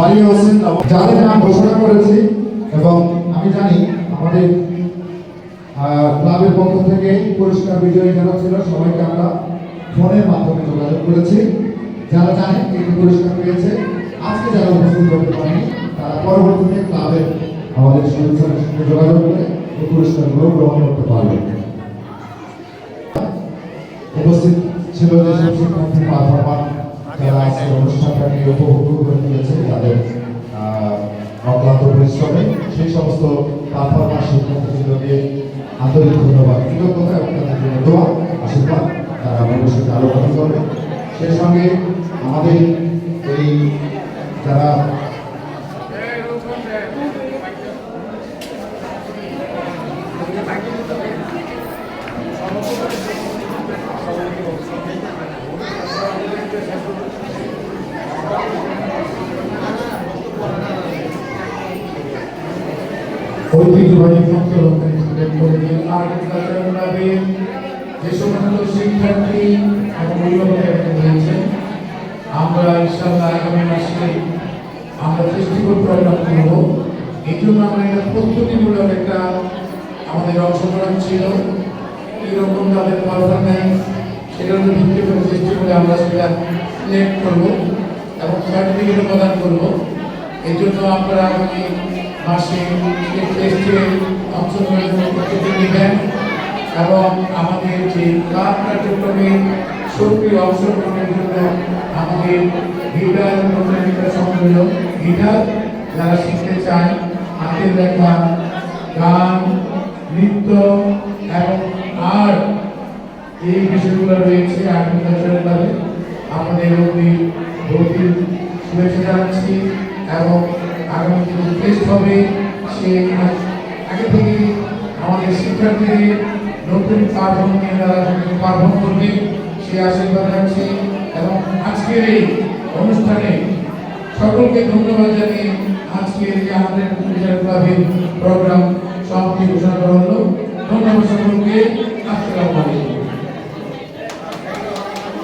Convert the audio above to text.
মারিয়া হোসেন যাদের নাম ঘোষণা করেছি এবং আমি জানি আমাদের ক্লাবের পক্ষ থেকে পুরস্কার বিজয়ী যারা ছিল, সবাইকে আমরা ফোনের মাধ্যমে যোগাযোগ করেছি। যারা জানেন কে পুরস্কার পেয়েছে। আজকে যারা উপস্থিত হতে পারেনি, তারা পরবর্তীতে ক্লাবের আমাদের সদস্যদের সঙ্গে যোগাযোগ করে এই পুরস্কারগুলো গ্রহণ করতে পারবে। উপস্থিত ছিল যে সব শিক্ষার্থী পারফরমার যারা আজকে উপভোগ করে দিয়েছে তাদের অক্লান্ত পরিশ্রমে। সেই সমস্ত পারফরমার শিক্ষার্থীদেরকে আন্তরিক ধন্যবাদ। কৃতজ্ঞতা এবং জন্য দোয়া, আশীর্বাদ, তারা ভবিষ্যতে আরও ভালো করবে। সেই সঙ্গে আমাদের এই যারা ঐতিহ্যবাহী ফসলকারী স্টুডেন্ট কলেজের আর্টিকালচার ক্লাবের যে সমস্ত শিক্ষার্থী এবং অভিভাবক রয়েছেন আমরা ইনশাআল্লাহ আগামী মাসে আমরা ফেস্টিভ্যাল প্রোগ্রাম করব। এই জন্য আমরা একটা প্রস্তুতিমূলক একটা আমাদের অংশগ্রহণ ছিল। কীরকম তাদের পারফরমেন্স সেটার উপর ভিত্তি করে ফেস্টিভ্যালে আমরা সেটা সিলেক্ট করব এবং সার্টিফিকেটও প্রদান করব। এই জন্য আপনারা আগামী মাসে এই টেস্টে অংশগ্রহণ প্রস্তুতি নেবেন। এবং আমাদের যে ক্লাব কার্যক্রমে সক্রিয় অংশগ্রহণের জন্য আমাদের গিটার প্রতিযোগিতা সম্মেলন গিটার যারা শিখতে চায়, হাতের লেখা, গান, নৃত্য এবং আর্ট এই বিষয়গুলো রয়েছে আগ্রিকালচার ক্লাবে আপনাদের অতি ভর্তি শুভেচ্ছা জানাচ্ছি। এবং আগামী দিনে হবে, সে আগে থেকে আমাদের শিক্ষার্থীদের নতুন পারফর্ম নিয়ে তারা পারফর্ম করবে, সে আশীর্বাদ রাখছি এবং আজকের এই অনুষ্ঠানে সকলকে ধন্যবাদ জানিয়ে আজকের যে আমাদের ক্লাবের প্রোগ্রাম সমাপ্তি ঘোষণা করা হলো। ধন্যবাদ সকলকে। আসসালামু